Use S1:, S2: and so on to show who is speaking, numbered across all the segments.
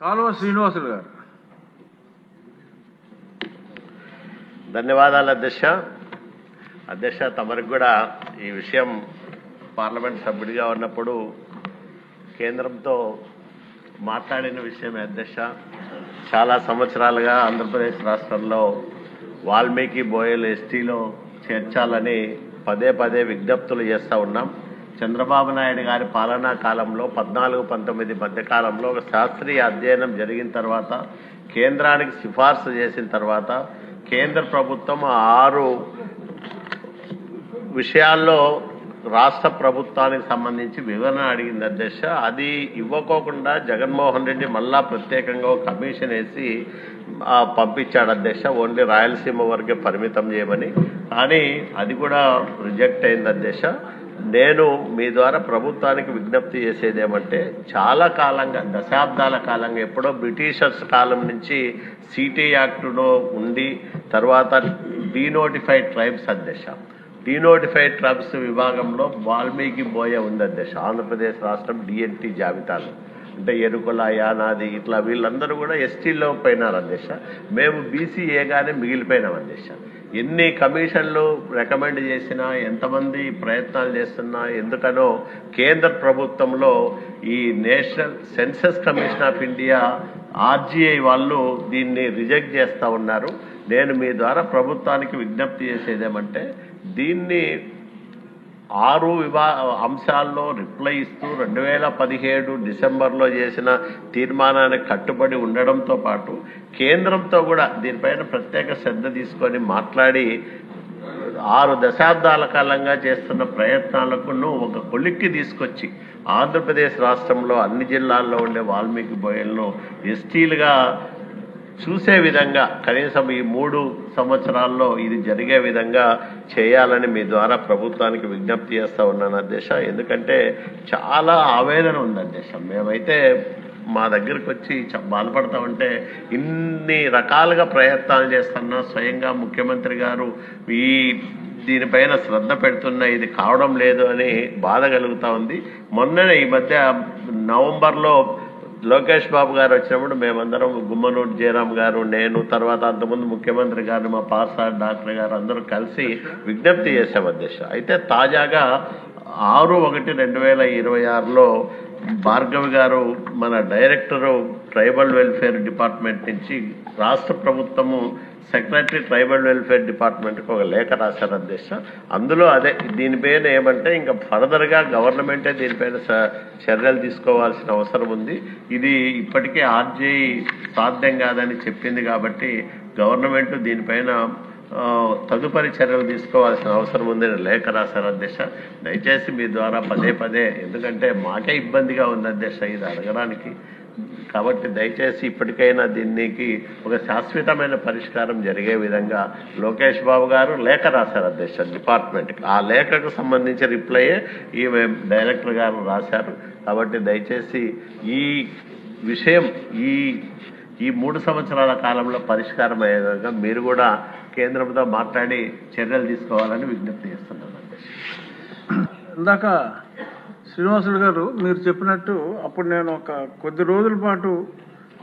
S1: కాలువ శ్రీనివాసులు గారు.
S2: ధన్యవాదాలు అధ్యక్ష. అధ్యక్ష తమరికి కూడా ఈ విషయం పార్లమెంట్ సభ్యుడిగా ఉన్నప్పుడు కేంద్రంతో మాట్లాడిన విషయమే అధ్యక్ష. చాలా సంవత్సరాలుగా ఆంధ్రప్రదేశ్ రాష్ట్రంలో వాల్మీకి బోయల్ ఎస్టీలో చేర్చాలని పదే పదే విజ్ఞప్తులు చేస్తూ ఉన్నాం. చంద్రబాబు నాయుడు గారి పాలనా కాలంలో పద్నాలుగు పంతొమ్మిది మధ్య కాలంలో ఒక శాస్త్రీయ అధ్యయనం జరిగిన తర్వాత కేంద్రానికి సిఫార్సు చేసిన తర్వాత కేంద్ర ప్రభుత్వం ఆరు విషయాల్లో రాష్ట్ర ప్రభుత్వానికి సంబంధించి వివరణ అడిగింది అధ్యక్ష అది ఇవ్వకోకుండా జగన్మోహన్ రెడ్డి మళ్ళా ప్రత్యేకంగా కమిషన్ వేసి పంపించాడు అధ్యక్ష. ఓన్లీ రాయలసీమ వరకే పరిమితం చేయమని. కానీ అది కూడా రిజెక్ట్ అయింది అధ్యక్ష. నేను మీ ద్వారా ప్రభుత్వానికి విజ్ఞప్తి చేసేది ఏమంటే చాలా కాలంగా దశాబ్దాల కాలంగా ఎప్పుడో బ్రిటిషర్స్ కాలం నుంచి సిటీ యాక్టులో ఉండి తర్వాత డీనోటిఫైడ్ ట్రైబ్స్ అధ్యక్ష. డీనోటిఫైడ్ ట్రైబ్స్ విభాగంలో వాల్మీకి బోయ ఉంది అధ్యక్ష. ఆంధ్రప్రదేశ్ రాష్ట్రం డిఎన్టీ జాబితాలో. అంటే ఎరుకుల యానాది ఇట్లా వీళ్ళందరూ కూడా ఎస్టీలో పోయినారు అధ్యక్ష. మేము బీసీఏగానే మిగిలిపోయినాం అధ్యక్ష. ఎన్ని కమిషన్లు రికమెండ్ చేసినా ఎంతమంది ప్రయత్నాలు చేస్తున్నా ఎందుకనో కేంద్ర ప్రభుత్వంలో ఈ national census commission of India RGI వాళ్ళు దీన్ని రిజెక్ట్ చేస్తూ ఉన్నారు. నేను మీ ద్వారా ప్రభుత్వానికి విజ్ఞప్తి చేసేదేమంటే దీన్ని ఆరు విభా అంశాల్లో రిప్లై ఇస్తూ రెండు వేల పదిహేడు డిసెంబర్లో చేసిన తీర్మానానికి కట్టుబడి ఉండడంతో పాటు కేంద్రంతో కూడా దీనిపైన ప్రత్యేక శ్రద్ధ తీసుకొని మాట్లాడి ఆరు దశాబ్దాల కాలంగా చేస్తున్న ప్రయత్నాలకు ఒక కొలిక్కి తీసుకొచ్చి ఆంధ్రప్రదేశ్ రాష్ట్రంలో అన్ని జిల్లాల్లో ఉండే వాల్మీకి బోయలను ఎస్టీలుగా చూసే విధంగా కనీసం ఈ మూడు సంవత్సరాల్లో ఇది జరిగే విధంగా చేయాలని మీ ద్వారా ప్రభుత్వానికి విజ్ఞప్తి చేస్తా ఉన్నాను అధ్యక్ష. ఎందుకంటే చాలా ఆవేదన ఉంది అధ్యక్ష. మేమైతే మా దగ్గరికి వచ్చి చ- బాధపడతామంటే ఇన్ని రకాలుగా ప్రయత్నాలు చేస్తున్నా. స్వయంగా ముఖ్యమంత్రి గారు ఈ దీనిపైన శ్రద్ధ పెడుతున్న ఇది కావడం లేదు అని బాధ కలుగుతూ ఉంది. మొన్ననే ఈ మధ్య నవంబర్లో లోకేష్ బాబు గారు వచ్చినప్పుడు మేమందరం గుమ్మనూరు జయరాం గారు నేను తర్వాత అంతకుముందు ముఖ్యమంత్రి గారు మా పాసార్ డాక్టర్ గారు అందరూ కలిసి విజ్ఞప్తి చేశాం అధ్యక్ష. అయితే తాజాగా ఆరు ఒకటి రెండు వేల ఇరవై ఆరులో భార్గవి గారు మన డైరెక్టరు ట్రైబల్ వెల్ఫేర్ డిపార్ట్మెంట్ నుంచి రాష్ట్ర ప్రభుత్వము సెక్రటరీ ట్రైబల్ వెల్ఫేర్ డిపార్ట్మెంట్కి ఒక లేఖ రాశారు అధ్యక్ష అందులో అదే దీనిపైన ఏమంటే ఇంకా ఫర్దర్గా గవర్నమెంటే దీనిపైన స- చర్యలు తీసుకోవాల్సిన అవసరం ఉంది. ఇది ఇప్పటికే ఆర్జీఐ సాధ్యం కాదని చెప్పింది కాబట్టి గవర్నమెంట్ దీనిపైన తదుపరి చర్యలు తీసుకోవాల్సిన అవసరం ఉందని లేఖ రాశారు అధ్యక్ష దయచేసి మీ ద్వారా పదే పదే ఎందుకంటే మాకే ఇబ్బందిగా ఉంది అధ్యక్ష ఇది అడగడానికి. కాబట్టి దయచేసి ఇప్పటికైనా దీనికి ఒక శాశ్వతమైన పరిష్కారం జరిగే విధంగా లోకేష్ బాబు గారు లేఖ రాశారు అధ్యక్ష డిపార్ట్మెంట్కి ఆ లేఖకు సంబంధించి రిప్లైయే ఈ డైరెక్టర్ గారు రాశారు. కాబట్టి దయచేసి ఈ విషయం ఈ ఈ మూడు సంవత్సరాల కాలంలో పరిష్కారం అయ్యే విధంగా మీరు కూడా కేంద్రంతో మాట్లాడి చర్యలు తీసుకోవాలని విజ్ఞప్తి చేస్తున్నాను. అధ్యక్ష
S1: ఇందాక శ్రీనివాసులు గారు మీరు చెప్పినట్టు అప్పుడు నేను ఒక కొద్ది రోజుల పాటు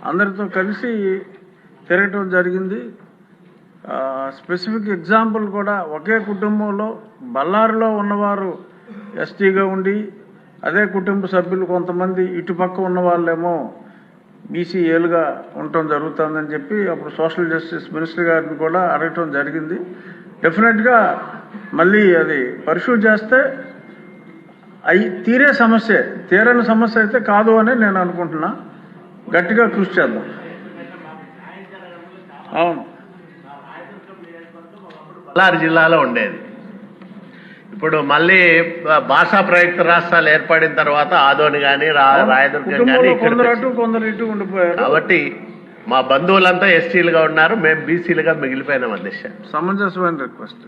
S1: అందరితో కలిసి తిరగటం జరిగింది. స్పెసిఫిక్ ఎగ్జాంపుల్ కూడా ఒకే కుటుంబంలో బళ్ళారిలో ఉన్నవారు ఎస్టీగా ఉండి అదే కుటుంబ సభ్యులు కొంతమంది ఇటుపక్క ఉన్న వాళ్ళేమో బీసీఏలుగా ఉండటం జరుగుతుందని చెప్పి అప్పుడు సోషల్ జస్టిస్ మినిస్టర్ గారిని కూడా అడగటం జరిగింది. డెఫినెట్గా మళ్ళీ అది పరిశూ చేస్తే అయి తీరే సమస్య తీరని సమస్య అయితే కాదు అని నేను అనుకుంటున్నా. గట్టిగా కృషి చేద్దాం. అవును.
S2: బళ్ళారి జిల్లాలో ఉండేది. ఇప్పుడు మళ్ళీ భాషా ప్రయుక్త రాష్ట్రాలు ఏర్పడిన తర్వాత ఆదోని కానీ రాయదుర్గం కానీ కాబట్టి మా బంధువులంతా ఎస్టీలుగా ఉన్నారు. మేము బీసీలుగా మిగిలిపోయినాం అధ్యక్ష.
S1: సమంజసమైన రిక్వెస్ట్